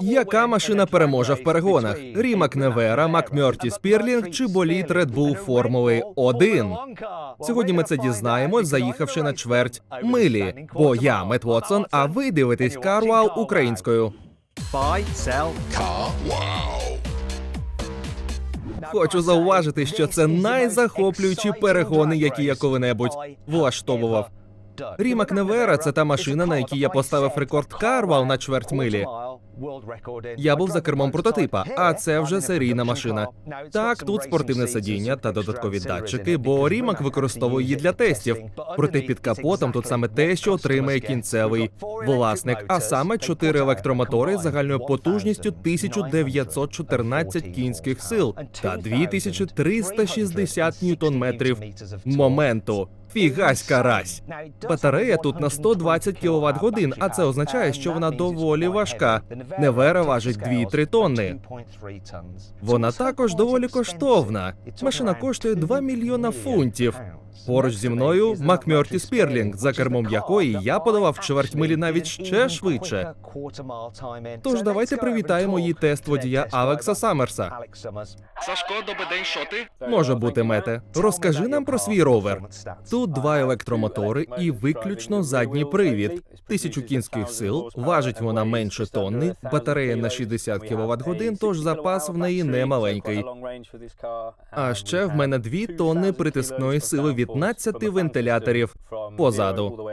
Яка машина переможе в перегонах? Рімак Невера, Макмерті Спірлінг чи боліт Red Bull Формули 1? Сьогодні ми це дізнаємось, заїхавши на чверть милі. Бо я Мет Вотсон, а ви дивитесь Карвал українською. Buy, sell. Хочу зауважити, що це найзахоплюючі перегони, які я коли-небудь влаштовував. Рімак Невера це та машина, на якій я поставив рекорд Карвал на чверть милі. Я був за кермом прототипа, а це вже серійна машина. Так, тут спортивне сидіння та додаткові датчики, бо Рімак використовує її для тестів. Проте під капотом тут саме те, що отримає кінцевий власник, а саме чотири електромотори з загальною потужністю 1914 кінських сил та 2360 ньютон-метрів моменту. Фігаська разь. Батарея тут на 120 кВт годин, а це означає, що вона доволі важка. Невера важить 2-3 тонни. Вона також доволі коштовна. Машина коштує 2 мільйона фунтів. Поруч зі мною Макмерті Спірлінг, за кермом якої я подавав чверть милі навіть ще швидше. Тож давайте привітаємо її тест водія Алекса Саммерса. Сашко, добрий день, що ти? Може бути, мете. Розкажи нам про свій ровер. Тут два електромотори і виключно задній привід. Тисячу кінських сил, важить вона менше тонни, батарея на 60 кВт годин, тож запас в неї не маленький. А ще в мене дві тонни притискної сили від 15 вентиляторів позаду.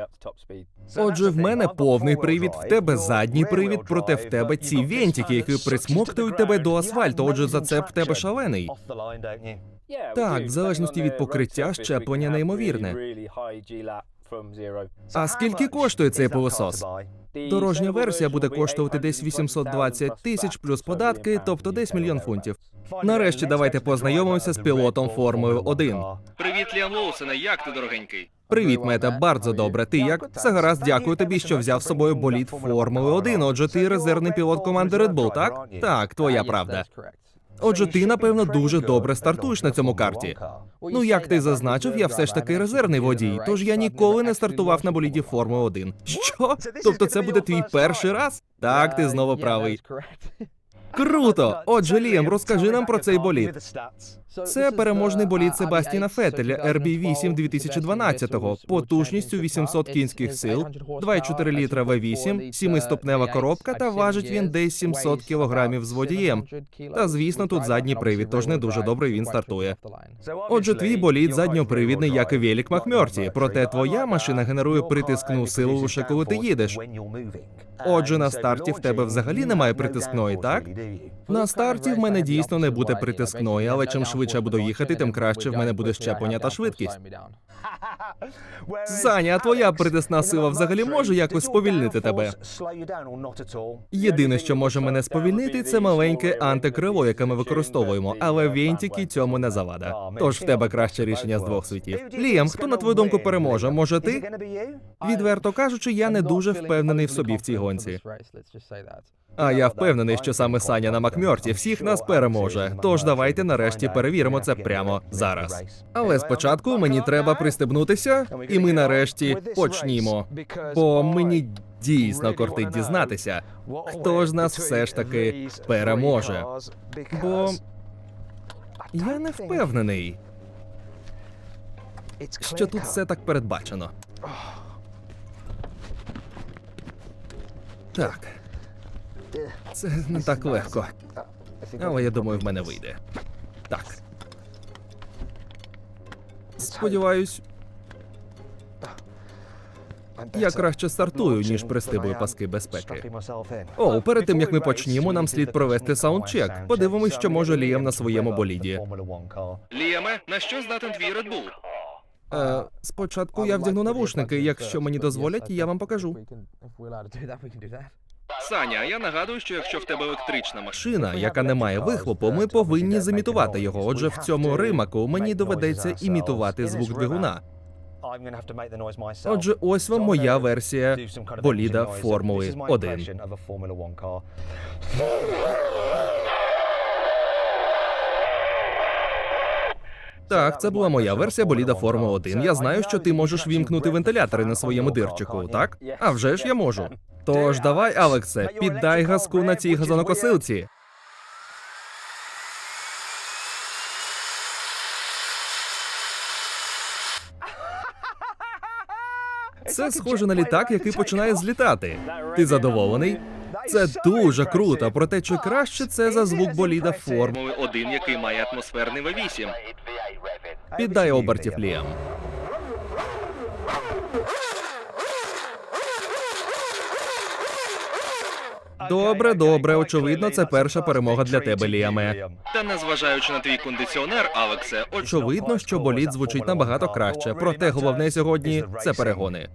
Отже, в мене повний привід, в тебе задній привід, проте в тебе ці вентики, які присмоктують тебе до асфальту. Отже, за це в тебе шалений. Так, в залежності від покриття щеплення неймовірне. А скільки коштує цей пилосос? Дорожня версія буде коштувати десь 820 тисяч плюс податки, тобто десь мільйон фунтів. Нарешті давайте познайомимося з пілотом Формули 1. Привіт, Ліам Лоусене, як ти, дорогенький? Привіт, мета, bardzo добре. Ти як? Все гаразд, дякую тобі, що взяв з собою боліт Формули 1. Отже, ти резервний пілот команди Red Bull, так? Так, твоя правда. Отже, ти напевно дуже добре стартуєш на цьому карті. Ну як ти зазначив, я все ж таки резервний водій, тож я ніколи не стартував на боліді Форми 1. Що? Тобто це буде твій перший раз? Так, ти знову правий. Круто! Отже, Лієм, розкажи нам про цей болід. Це переможний болід Себастіна Фетеля RB8 2012-го, потужністю 800 кінських сил, 2,4 літра V8, 7-ступнева коробка та важить він десь 700 кілограмів з водієм. Та звісно, тут задній привід, тож не дуже добре він стартує. Отже, твій болід задньопривідний, як і Велік Макмерті, проте твоя машина генерує притискну силу лише коли ти їдеш. Отже, на старті в тебе взагалі немає притискної, так? На старті в мене дійсно не буде притискної, але чим швидше я буду їхати, тим краще в мене буде щеплення та швидкість. Саня, а твоя притисна сила взагалі може якось сповільнити тебе? Єдине, що може мене сповільнити, це маленьке антикрило, яке ми використовуємо, але вінтики цьому не завада. Тож в тебе краще рішення з двох світів. Ліам, хто на твою думку переможе? Може ти? Відверто кажучи, я не дуже впевнений в собі в цій гонці. А я впевнений, що саме Саня на Макмерті всіх нас переможе. Тож давайте нарешті перевіримо це прямо зараз. Але спочатку мені треба пристебнутися, і ми нарешті почнімо. Бо мені дійсно кортить дізнатися, хто ж нас все ж таки переможе. Бо я не впевнений, що тут все так передбачено. Так. Це не так легко. Але я думаю, в мене вийде. Так. Сподіваюсь, я краще стартую, ніж пристибую паски безпеки. О, перед тим як ми почнімо, нам слід провести саундчек. Подивимось, що може Ліам на своєму боліді. Ліаме, на що здатен твій Red Bull? Е, спочатку я вдягну навушники. Якщо мені дозволять, я вам покажу. Саня, я нагадую, що якщо в тебе електрична машина, яка не має вихлопу, ми повинні зімітувати його. Отже, в цьому римаку мені доведеться імітувати звук двигуна. Отже, ось вам моя версія боліда Формули 1. Так, це була моя версія боліда Формула 1. Я знаю, що ти можеш вімкнути вентилятори на своєму дирчику, так? А вже ж я можу. Тож давай, Алексе, піддай газку на цій газонокосилці. Це схоже на літак, який починає злітати. Ти задоволений? Це дуже круто, проте чи краще це за звук боліда форм? Формули 1, який має атмосферний V8. Піддай обертів Ліам. Добре, добре. Очевидно, це перша перемога для тебе, Ліаме. Та незважаючи на твій кондиціонер, Алексе, Очевидно, що болід звучить набагато краще. Проте головне сьогодні це перегони.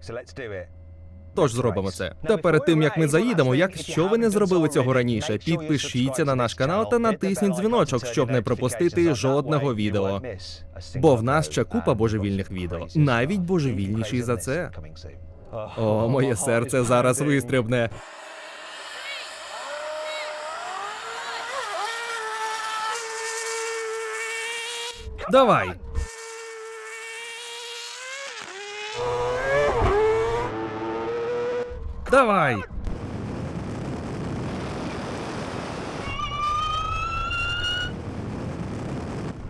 Тож зробимо це. Та перед тим як ми заїдемо, якщо ви не зробили цього раніше, підпишіться на наш канал та натисніть дзвіночок, щоб не пропустити жодного відео. Бо в нас ще купа божевільних відео, навіть божевільніші за це. О, моє серце зараз вистрибне. Давай. Давай.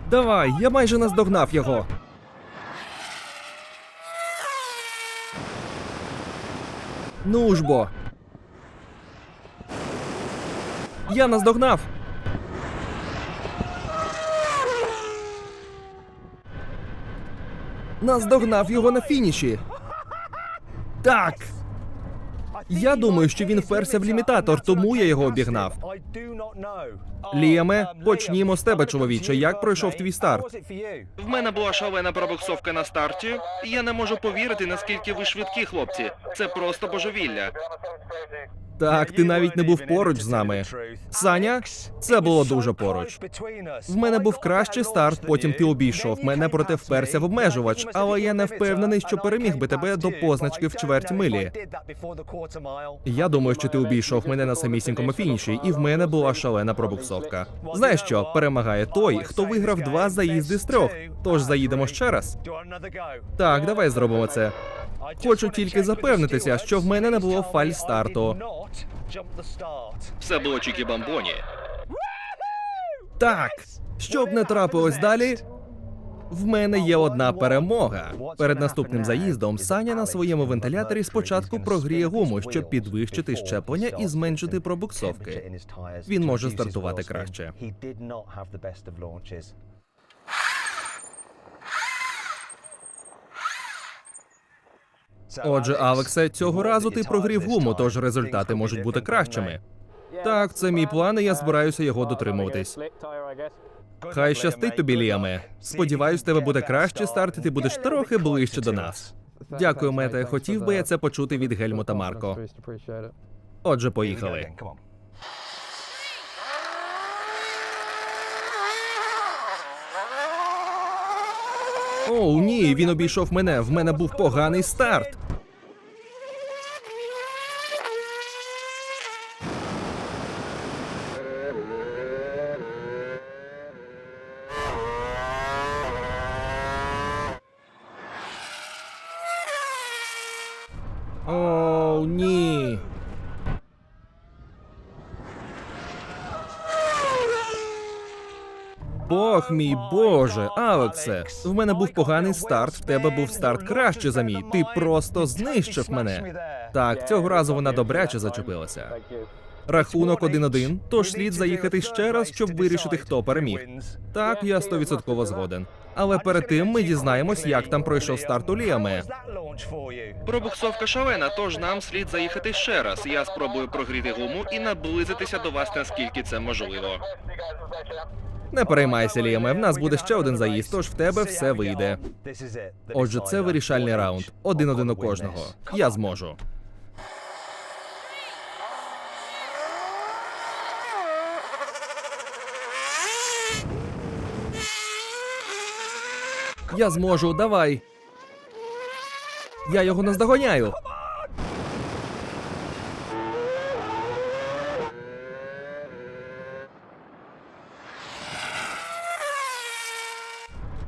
Давай, я майже наздогнав його. Ну ж бо. Я наздогнав. Наздогнав його на фініші. Так. Я думаю, що він вперся в лімітатор, тому я його обігнав. Ліаме, почнімо з тебе, чоловіче. Як пройшов твій старт? в мене була шалена пробуксовка на старті, і я не можу повірити, наскільки ви швидкі, хлопці. Це просто божевілля. Так, ти навіть не був поруч з нами. Саня, це було дуже поруч. В мене був кращий старт, потім ти обійшов мене, проте вперся в обмежувач, але я не впевнений, що переміг би тебе до позначки в чверть милі. Я думаю, що ти обійшов мене на самісінькому фініші, і в мене була шалена пробуксовка. Знаєш що, перемагає той, хто виграв два заїзди з трьох. Тож заїдемо ще раз. Так, давай зробимо це. Хочу тільки запевнитися, що в мене не було фаль старту. Все було чікі бамбоні. Так, щоб не трапилось далі. В мене є одна перемога. Перед наступним заїздом Саня на своєму вентиляторі спочатку прогріє гуму, щоб підвищити щеплення і зменшити пробуксовки. Він може стартувати краще. Отже, Алексе, цього разу ти прогрів гуму, тож результати можуть бути кращими. Так, це мій план, і я збираюся його дотримуватись. Хай щастить тобі, Ліаме. Сподіваюсь, тебе буде краще старт, і ти будеш трохи ближче до нас. Дякую, Мете. Хотів би я це почути від Гельмута Марко. Отже, поїхали. Оу, ні, він обійшов мене. В мене був поганий старт. Оу, ні. Бог мій Боже, Алексе, в мене був поганий старт, в тебе був старт краще за мій. Ти просто знищив мене. Так, цього разу вона добряче зачепилася. Рахунок 1-1, тож слід заїхати ще раз, щоб вирішити, хто переміг. Так, я стовідсотково згоден. Але перед тим ми дізнаємось, як там пройшов старт у Ліаме. Пробуксовка шалена, тож нам слід заїхати ще раз. Я спробую прогріти гуму і наблизитися до вас наскільки це можливо. Не переймайся, Ліаме, в нас буде ще один заїзд, тож в тебе все вийде. Отже, це вирішальний раунд. Один-один у кожного. Я зможу. Я зможу, давай. Я його наздоганяю.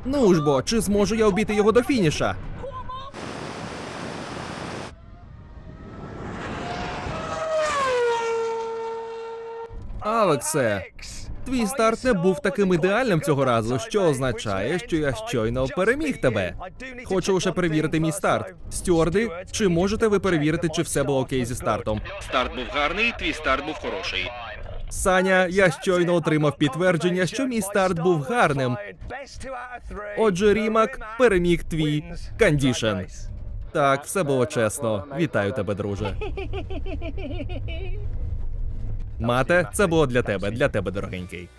Ну ж бо, чи зможу я обійти його до фініша? Алексе, твій старт не був таким ідеальним цього разу, що означає, що я щойно переміг тебе. Хочу лише перевірити мій старт. Стюарди, чи можете ви перевірити, чи все було окей зі стартом? Старт був гарний, твій старт був хороший. Саня, я щойно отримав підтвердження, що мій старт був гарним. Отже, Рімак переміг твій кандішн. Так, все було чесно. Вітаю тебе, друже. Мате, це було для тебе, для тебе, дорогенький.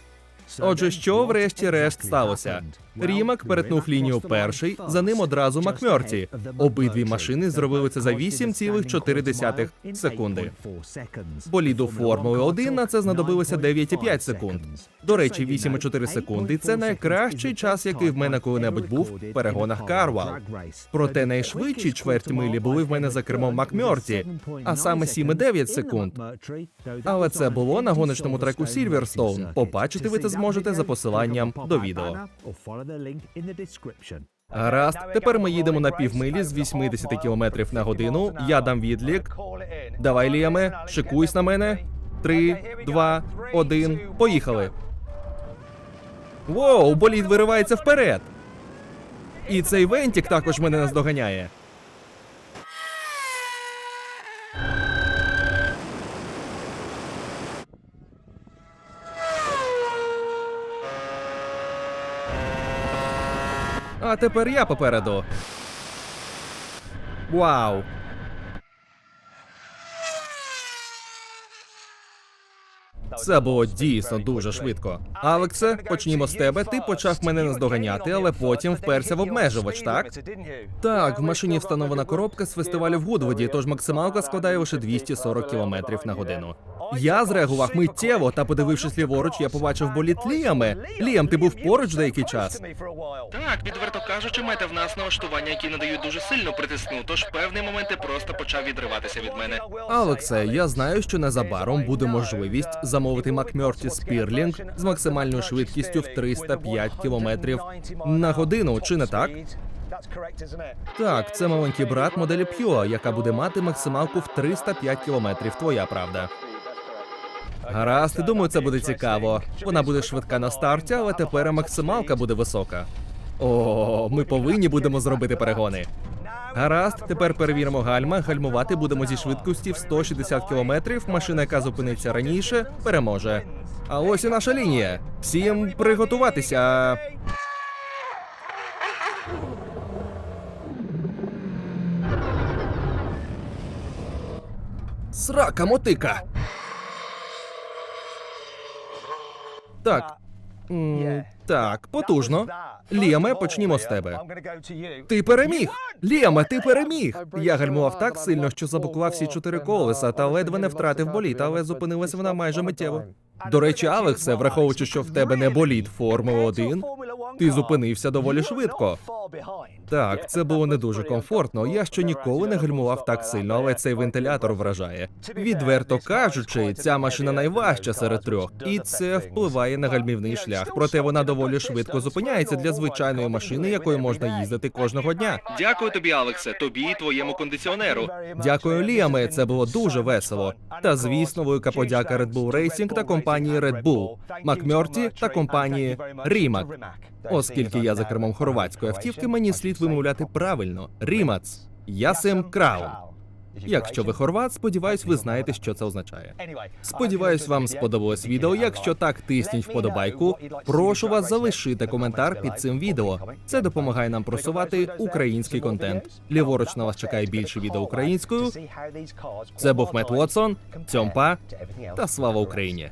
Отже, що врешті-решт сталося? Рімак перетнув лінію перший, за ним одразу Макмерті. Обидві машини зробили це за 8,4 секунди. Боліду Формули 1 на це знадобилося 9,5 секунд. До речі, 8,4 секунди це найкращий час, який в мене коли-небудь був в перегонах Карвал. Проте найшвидші чверть милі були в мене за кермом Макмерті, а саме 7,9 секунд. Але це було на гоночному треку Сільверстоун. Побачити ви це зможете за посиланням до відео. Гаразд, тепер ми їдемо на півмилі з 80 км на годину. Я дам відлік. Давай, Ліаме, шикуйсь на мене. Три, два, один, поїхали. Воу, болід виривається вперед. І цей вентік також мене наздоганяє. А тепер я попереду. Вау. Це було дійсно дуже швидко. Алексе, почнімо з тебе. Ти почав мене наздоганяти, але потім вперся в обмежувач, так? Так, в машині встановлена коробка з фестивалю в Гудвуді, тож максималка складає лише 240 км на годину. Я зреагував миттєво та, подивившись ліворуч, я побачив боліт Ліаме. Ліам, ти був поруч деякий час. Так, відверто кажучи, мета в нас налаштування, які надають дуже сильно притисну, тож в певний момент ти просто почав відриватися від мене. Алексе, я знаю, що незабаром буде можливість замовити Макмерті Спірлінг з максимальною швидкістю в 305 км на годину, чи не так? Так, це маленький брат моделі Pure, яка буде мати максималку в 305 км. Твоя правда. Гаразд, думаю, це буде цікаво. Вона буде швидка на старті, але тепер максималка буде висока. О, ми повинні будемо зробити перегони. Гаразд, тепер перевіримо гальма. Гальмувати будемо зі швидкості в 160 км. Машина, яка зупиниться раніше, переможе. А ось і наша лінія. Всім приготуватися. Срака мотика. Так. М, Так, потужно. Ліаме, почнімо з тебе. Ти переміг! Ліаме, ти переміг! Я гальмував так сильно, що заблокував всі чотири колеса та ледве не втратив боліт, але зупинилася вона майже миттєво. До речі, Алексе, враховуючи, що в тебе не боліт Формула 1, ти зупинився доволі швидко. Так, це було не дуже комфортно. Я ще ніколи не гальмував так сильно, але цей вентилятор вражає. Відверто кажучи, ця машина найважча серед трьох, і це впливає на гальмівний шлях. Проте вона доволі швидко зупиняється для звичайної машини, якою можна їздити кожного дня. Дякую тобі, Алексе, тобі і твоєму кондиціонеру. Дякую, Ліаме. Це було дуже весело. Та звісно, велика подяка Red Bull Racing та компанії Red Bull, Макмерті та компанії Рімак. Оскільки я за кермом хорватської автівки, мені слід вимовляти правильно Рімац. Ясем Краун. Якщо ви хорват, сподіваюсь, ви знаєте, що це означає. Сподіваюсь, вам сподобалось відео. Якщо так, тисніть вподобайку. Прошу вас залишити коментар під цим відео. Це допомагає нам просувати український контент. Ліворуч на вас чекає більше відео українською. Це був Мет Уотсон, Цьомпа та слава Україні!